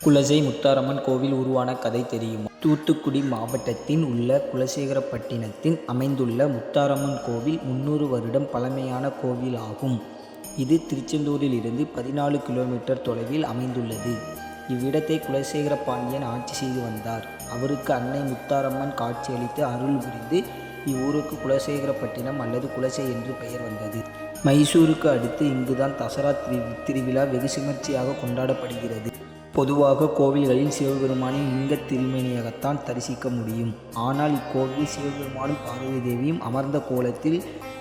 குலசை முத்தாரம்மன் கோவில் உருவான கதை தெரியுமா? தூத்துக்குடி மாவட்டத்தில் உள்ள குலசேகரப்பட்டினத்தில் அமைந்துள்ள முத்தாரம்மன் கோவில் முன்னூறு வருடம் பழமையான கோவில் ஆகும் இது திருச்செந்தூரிலிருந்து பதினாலு கிலோமீட்டர் தொலைவில் அமைந்துள்ளது. இவ்விடத்தை குலசேகர பாண்டியன் ஆட்சி செய்து வந்தார். அவருக்கு அன்னை முத்தாரம்மன் காட்சியளித்து அருள் புரிந்து இவ்வூருக்கு குலசேகரப்பட்டினம் அல்லது குலசை என்று பெயர் வந்தது. மைசூருக்கு அடுத்து இங்குதான் தசரா திரு திருவிழா வெகு விமர்சையாக கொண்டாடப்படுகிறது. பொதுவாக கோவில்களில் சிவபெருமானின் லிங்க திருமேனியாகத்தான் தரிசிக்க முடியும். ஆனால் இக்கோவில் சிவபெருமானும் பார்வதி தேவியும் அமர்ந்த கோலத்தில்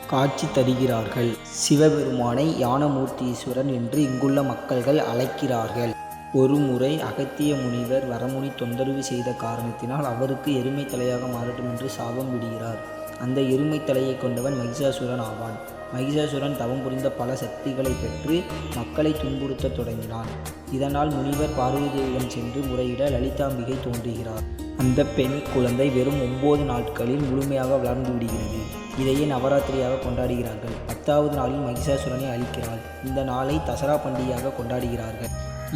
காட்சி தருகிறார்கள். சிவபெருமானை யானமூர்த்தீஸ்வரன் என்று இங்குள்ள மக்கள்கள் அழைக்கிறார்கள். ஒருமுறை அகத்திய முனிவர் வரமுனி தொந்தரவு செய்த காரணத்தினால் அவருக்கு எருமை தலையாக மாறட்டும் என்று சாபம் விடுகிறார். அந்த எருமை தலையை கொண்டவன் மகிஷாசுரன் ஆவான். மகிஷாசுரன் தவம் புரிந்த பல சக்திகளை பெற்று மக்களை துன்புறுத்தத் தொடங்கினான். இதனால் முனிவர் பார்வதியிடம் சென்று முறையிட லலிதாம்பிகை தோன்றுகிறார். அந்த பெண் குழந்தை வெறும் ஒன்பது நாட்களில் முழுமையாக வளர்ந்து விடுகிறது. இதையே நவராத்திரியாக கொண்டாடுகிறார்கள். பத்தாவது நாளில் மகிஷாசுரனை அழிக்கிறாள். இந்த நாளை தசரா பண்டிகையாக கொண்டாடுகிறார்கள்.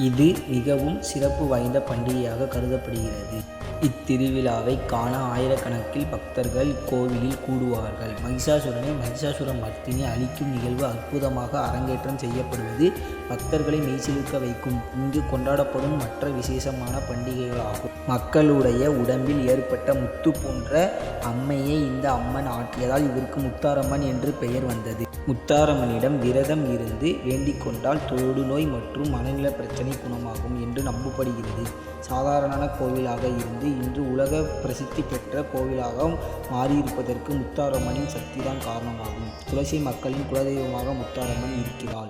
இது மிகவும் சிறப்பு வாய்ந்த பண்டிகையாக கருதப்படுகிறது. இத்திருவிழாவை காண ஆயிரக்கணக்கில் பக்தர்கள் இக்கோவிலில் கூடுவார்கள். மகிஷாசுரனை மகிஷாசுர மர்த்தினி அழிக்கும் நிகழ்வு அற்புதமாக அரங்கேற்றம் செய்யப்படுவது பக்தர்களை மெய்சிலிருக்க வைக்கும். இங்கு கொண்டாடப்படும் மற்ற விசேஷமான பண்டிகைகளாகும். மக்களுடைய உடம்பில் ஏற்பட்ட முத்து போன்ற அம்மையை இந்த அம்மன் ஆற்றியதால் இவருக்கு முத்தாரம்மன் என்று பெயர் வந்தது. முத்தாரம்மனிடம் விரதம் இருந்து வேண்டிக் கொண்டால் தொழுநோய் மற்றும் மனநல பிரச்சனை குணமாகும் என்று நம்பப்படுகிறது. சாதாரண கோவிலாக இருந்து இன்று உலக பிரசித்தி பெற்ற கோவிலாக மாறியிருப்பதற்கு முத்தாரம்மனின் சக்திதான் காரணமாகும். துளசி மக்களின் குலதெய்வமாக முத்தாரம்மன் இருக்கிறாள்.